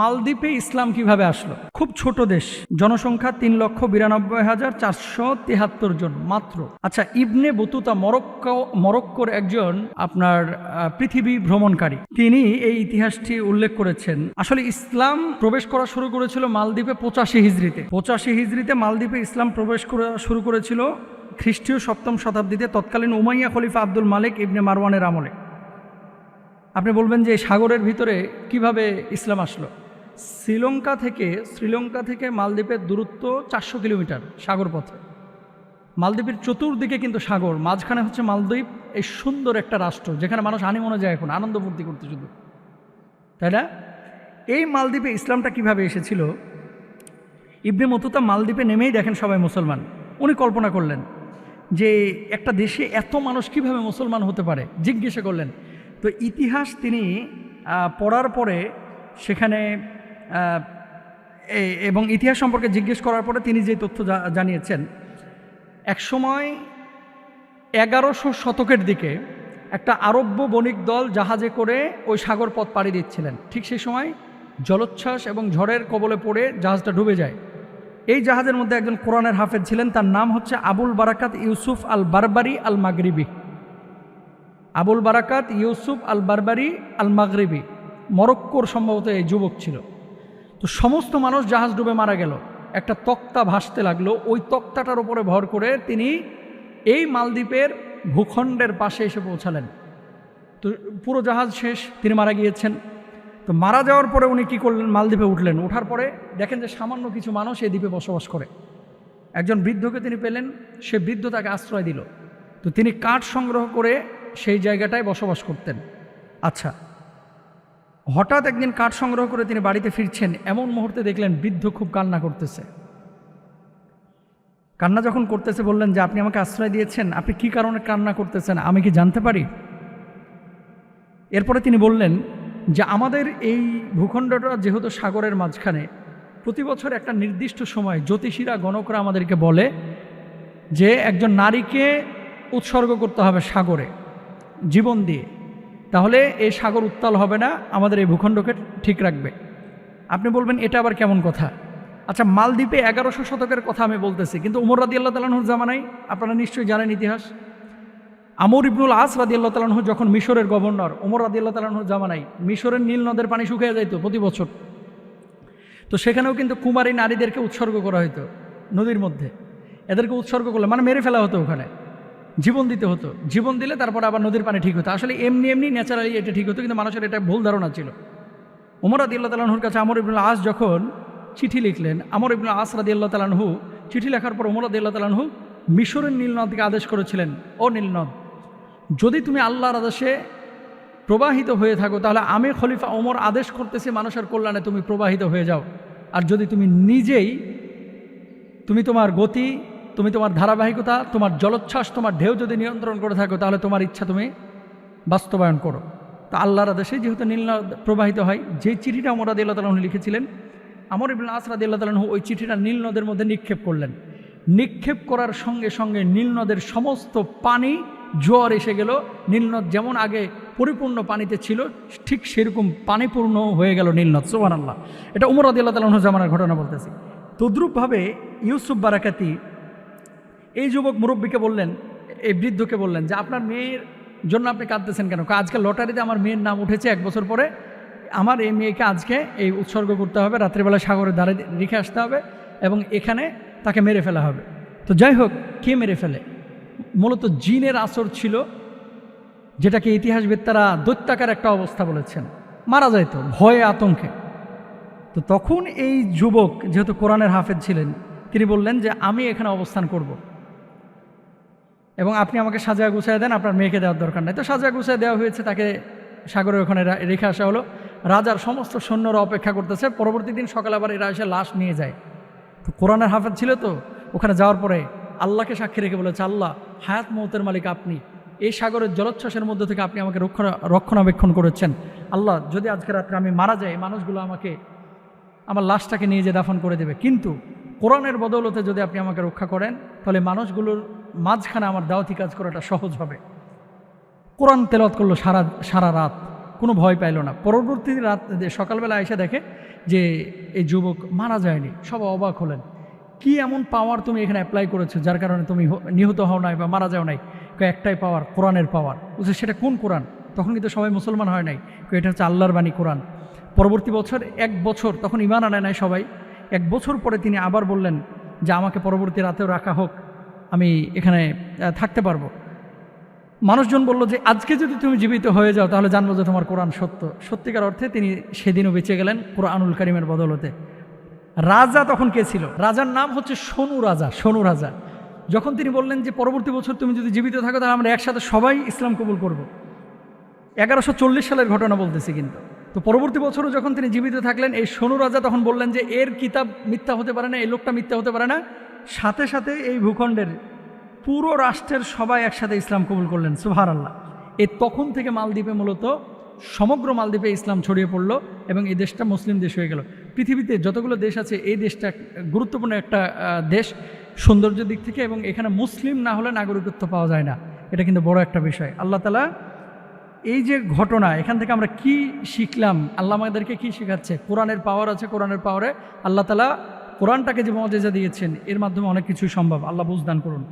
মালদ্বীপে ইসলাম কীভাবে আসলো? খুব ছোট দেশ, জনসংখ্যা তিন লক্ষ বিরানব্বই হাজার চারশো তেহাত্তর জন মাত্র। আচ্ছা ইবনে বতুতা মরক্কো, মরক্কোর একজন আপনার পৃথিবী ভ্রমণকারী। তিনি এই ইতিহাসটি উল্লেখ করেছেন। আসলে ইসলাম প্রবেশ করা শুরু করেছিল মালদ্বীপে পঁচাশি হিজড়িতে। পঁচাশি হিজড়িতে মালদ্বীপে ইসলাম প্রবেশ করা শুরু করেছিল খ্রিস্টীয় সপ্তম শতাব্দীতে তৎকালীন উমাইয়া খলিফা আব্দুল মালিক ইবনে মারওয়ানের আমলে। আপনি বলবেন যে সাগরের ভিতরে কীভাবে ইসলাম আসলো? শ্রীলঙ্কা থেকে শ্রীলঙ্কা থেকে মালদ্বীপের দূরত্ব চারশো কিলোমিটার সাগর পথে। মালদ্বীপের চতুর্দিকে কিন্তু সাগর, মাঝখানে হচ্ছে মালদ্বীপ, এই সুন্দর একটা রাষ্ট্র, যেখানে মানুষ হানিমনে যায় এখন, আনন্দ ফুর্তি করতে শুধু। তাই না? এই মালদ্বীপে ইসলামটা কীভাবে এসেছিল? ইবনে মতুতা মালদ্বীপে নেমেই দেখেন সবাই মুসলমান। উনি কল্পনা করলেন যে একটা দেশে এত মানুষ কীভাবে মুসলমান হতে পারে? জিজ্ঞাসা করলেন। তো ইতিহাস তিনি পড়ার পরে সেখানে এবং ইতিহাস সম্পর্কে জিজ্ঞেস করার পরে তিনি যে তথ্য জানিয়েছেন, একসময় এগারোশো শতকের দিকে একটা আরব্য বণিক দল জাহাজে করে ওই সাগর পথ পাড়ি দিচ্ছিলেন। ঠিক সেই সময় জলোচ্ছ্বাস এবং ঝড়ের কবলে পড়ে জাহাজটা ডুবে যায়। এই জাহাজের মধ্যে একজন কোরআনের হাফেজ ছিলেন, তার নাম হচ্ছে Abul Barakat Yusuf al Barbari al Maghribi Abul Barakat Yusuf al বারবারি আল মাগরিবি মরক্কোর সম্ভবত এই যুবক ছিল। তো সমস্ত মানুষ জাহাজ ডুবে মারা গেল। একটা তক্তা ভাসতে লাগল। ওই তক্তাটার উপরে ভর করে তিনি এই মালদ্বীপের ভূখণ্ডের পাশে এসে পৌঁছালেন। তো পুরো জাহাজ শেষ, তিনি মারা গিয়েছেন। তো মারা যাওয়ার পরে উনি কী করলেন? মালদ্বীপে উঠলেন। ওঠার পরে দেখেন যে সামান্য কিছু মানুষ এই দ্বীপে বসবাস করে। একজন বৃদ্ধকে তিনি পেলেন, সে বৃদ্ধ তাকে আশ্রয় দিল। তো তিনি কাঠ সংগ্রহ করে সেই জায়গাটায় বসবাস করতেন। আচ্ছা হঠাৎ একদিন কাঠ সংগ্রহ করে তিনি বাড়িতে ফিরছেন, এমন মুহূর্তে দেখলেন বৃদ্ধ খুব কান্না করতেছে। কান্না যখন করতেছে, বললেন যে, আপনি আমাকে আশ্রয় দিয়েছেন, আপনি কি কারণে কান্না করতেছেন? আমি কি জানতে পারি? এরপরে তিনি বললেন যে, আমাদের এই ভূখণ্ডটা যেহেতু সাগরের মাঝখানে, প্রতি বছর একটা নির্দিষ্ট সময় জ্যোতিষীরা, গণকরা আমাদেরকে বলে যে, একজন নারীকে উৎসর্গ করতে হবে সাগরে, জীবন দিয়ে। তাহলে এই সাগর উত্তাল হবে না, আমাদের এই ভূখণ্ডকে ঠিক রাখবে। আপনি বলবেন, এটা আবার কেমন কথা? আচ্ছা মালদ্বীপে এগারোশো শতকের কথা আমি বলতেছি, কিন্তু উমর রাদি আল্লাহ তালাহুর জামানাই আপনারা নিশ্চয়ই জানেন ইতিহাস। আমর ইবনুল আস রাদি আল্লাহ তালাহু যখন মিশরের গভর্নর, উমর রাদি আল্লাহ তালাহুর জামানাই মিশরের নীল নদের পানি শুকিয়ে যাইতো প্রতি বছর। তো সেখানেও কিন্তু কুমারী নারীদেরকে উৎসর্গ করা হতো নদীর মধ্যে। এদেরকে উৎসর্গ করলে মানে মেরে ফেলা হতো ওখানে। জীবন দিতে হতো। জীবন দিলে তারপর আবার নদীর পানি ঠিক হতো। আসলে এমনি এমনি ন্যাচারালি এটা ঠিক হতো, কিন্তু মানুষের এটা ভুল ধারণা ছিল। উমর আদি আল্লাহ তালাহুর কাছে আমর ইবনুল আস যখন চিঠি লিখলেন, আমর ইবনুল আস রাদি আল্লাহ তালাহু চিঠি লেখার পর উমর আদি আল্লাহ তালাহু মিশরের নীলনদকে আদেশ করেছিলেন, ও নীলনদ যদি তুমি আল্লাহর আদেশে প্রবাহিত হয়ে থাকো, তাহলে আমি খলিফা ওমর আদেশ করতেছি মানুষের কল্যাণে তুমি প্রবাহিত হয়ে যাও। আর যদি তুমি নিজেই, তুমি তোমার গতি তুমি তোমার ধারাবাহিকতা, তোমার জলোচ্ছ্বাস, তোমার ঢেউ যদি নিয়ন্ত্রণ করে থাকো, তাহলে তোমার ইচ্ছা তুমি বাস্তবায়ন করো। তা আল্লাহর আদেশে যেহেতু নীলনদ প্রবাহিত হয়, যে চিঠিটা আমর আদি আল্লাহ তালাহু লিখেছিলেন, আমর ইবুল আসরাদি আল্লাহ তালাহু ওই চিঠিটা নীল নদের মধ্যে নিক্ষেপ করলেন। নিক্ষেপ করার সঙ্গে সঙ্গে নীল নদের সমস্ত পানি, জোয়ার এসে গেল। নীলনদ যেমন আগে পরিপূর্ণ পানিতে ছিল, ঠিক সেরকম পানিপূর্ণ হয়ে গেল নীলনদ সোহান আল্লাহ এটা উমর আদি আল্লাহ তালাহ জামানার ঘটনা বলতেছি। তদ্রূপভাবে ইউসুফ বারাকাতি এই যুবক মুরব্বীকে বললেন, এই বৃদ্ধকে বললেন যে, আপনার মেয়ের জন্য আপনি কাঁদতেছেন কেন? আজকে লটারিতে আমার মেয়ের নাম উঠেছে এক বছর পরে। আমার এই মেয়েকে আজকে এই উৎসর্গ করতে হবে, রাত্রিবেলা সাগরের ধারে রেখে আসতে হবে এবং এখানে তাকে মেরে ফেলা হবে। তো যাই হোক, কে মেরে ফেলে? মূলত জিনের আসর ছিল, যেটাকে ইতিহাসবিদরা দৈত্যাকার একটা অবস্থা বলেছেন। মারা যাইতো ভয়ে আতঙ্কে। তো তখন এই যুবক, যেহেতু কোরআনের হাফেজ ছিলেন, তিনি বললেন যে, আমি এখানে অবস্থান করব। এবং আপনি আমাকে সাজা গুছায় দেন, আপনার মেয়েকে দেওয়ার দরকার নাই। তো সাজা গুছায় দেওয়া হয়েছে, তাকে সাগরের ওখানে রেখে আসা হলো। রাজার সমস্ত সৈন্যরা অপেক্ষা করতেছে। পরবর্তী দিন সকালে আবার এরা এসে লাশ নিয়ে যায়। তো কোরআনের হাফেজ ছিল তো? ওখানে যাওয়ার পরে আল্লাহকে সাক্ষী রেখে বলেছে, আল্লাহ, হায়াত মৌতের মালিক আপনি। এই সাগরের জলোচ্ছ্বাসের মধ্যে থেকে আপনি আমাকে রক্ষণা রক্ষণাবেক্ষণ করেছেন। আল্লাহ, যদি আজকে রাত্রে আমি মারা যাই, মানুষগুলো আমাকে, আমার লাশটাকে নিয়ে যে দাফন করে দেবে। কিন্তু কোরআনের বদৌলতে যদি আপনি আমাকে রক্ষা করেন, তাহলে মানুষগুলোর মাঝখানে আমার দাওয়াতি কাজ করাটা সহজ হবে। কোরআন তেলত করল সারা সারা রাত, কোনো ভয় পাইল না। পরবর্তী রাত, সকালবেলা এসে দেখে যে এই যুবক মারা যায়নি, সব অবাক হলেন। কি এমন পাওয়ার তুমি এখানে অ্যাপ্লাই করেছ যার কারণে তুমি নিহত হও নাই বা মারা যাও নাই? একটাই পাওয়ার কোরআনের পাওয়ার বলছে, সেটা কোন কোরআন? তখন কিন্তু সবাই মুসলমান হয় নাই। এটা হচ্ছে আল্লাহর বাণী কোরআন। পরবর্তী বছর, এক বছর, তখন ইমান আনায় নাই সবাই। এক বছর পরে তিনি আবার বললেন যে, আমাকে পরবর্তী রাতেও রাখা হোক। আমি এখানে থাকতে পারব। মানুষজন বলল যে, আজকে যদি তুমি জীবিত হয়ে যাও, তাহলে জানব যে তোমার কোরআন সত্য। সত্যিকার অর্থে তিনি সেদিনও বেঁচে গেলেন কোরআনুল করিমের বদলতে। রাজা তখন কে ছিল? রাজার নাম হচ্ছে সোনু রাজা সোনু রাজা। যখন তিনি বললেন যে, পরবর্তী বছর তুমি যদি জীবিত থাকো, তাহলে আমরা একসাথে সবাই ইসলাম কবুল করব। এগারোশো সালের ঘটনা বলতেছি কিন্তু। তো পরবর্তী বছরও যখন তিনি জীবিত থাকলেন, এই সোনু রাজা তখন বললেন যে, এর কিতাব মিথ্যা হতে পারে না, এই লোকটা মিথ্যা হতে পারে না। সাথে সাথে এই ভূখণ্ডের পুরো রাষ্ট্রের সবাই একসাথে ইসলাম কবুল করলেন সুহার আল্লাহ এই তখন থেকে মালদ্বীপে মূলত সমগ্র মালদ্বীপে ইসলাম ছড়িয়ে পড়ল এবং এই দেশটা মুসলিম দেশ হয়ে গেল। পৃথিবীতে যতগুলো দেশ আছে, এই দেশটা গুরুত্বপূর্ণ একটা দেশ সৌন্দর্যের দিক থেকে এবং এখানে মুসলিম না হলে নাগরিকত্ব পাওয়া যায় না। এটা কিন্তু বড় একটা বিষয়। আল্লাহ তালা এই যে ঘটনা, এখান থেকে আমরা কি শিখলাম? আল্লাহ আমাদেরকে কি শেখাচ্ছে? কোরআনের পাওয়ার আছে কোরআনের পাওয়ারে আল্লাহ তালা কোরআনটাকে যে মজেজা দিয়েছেন এর মাধ্যমে অনেক কিছু সম্ভব। আল্লাহ বুঝদান করুন।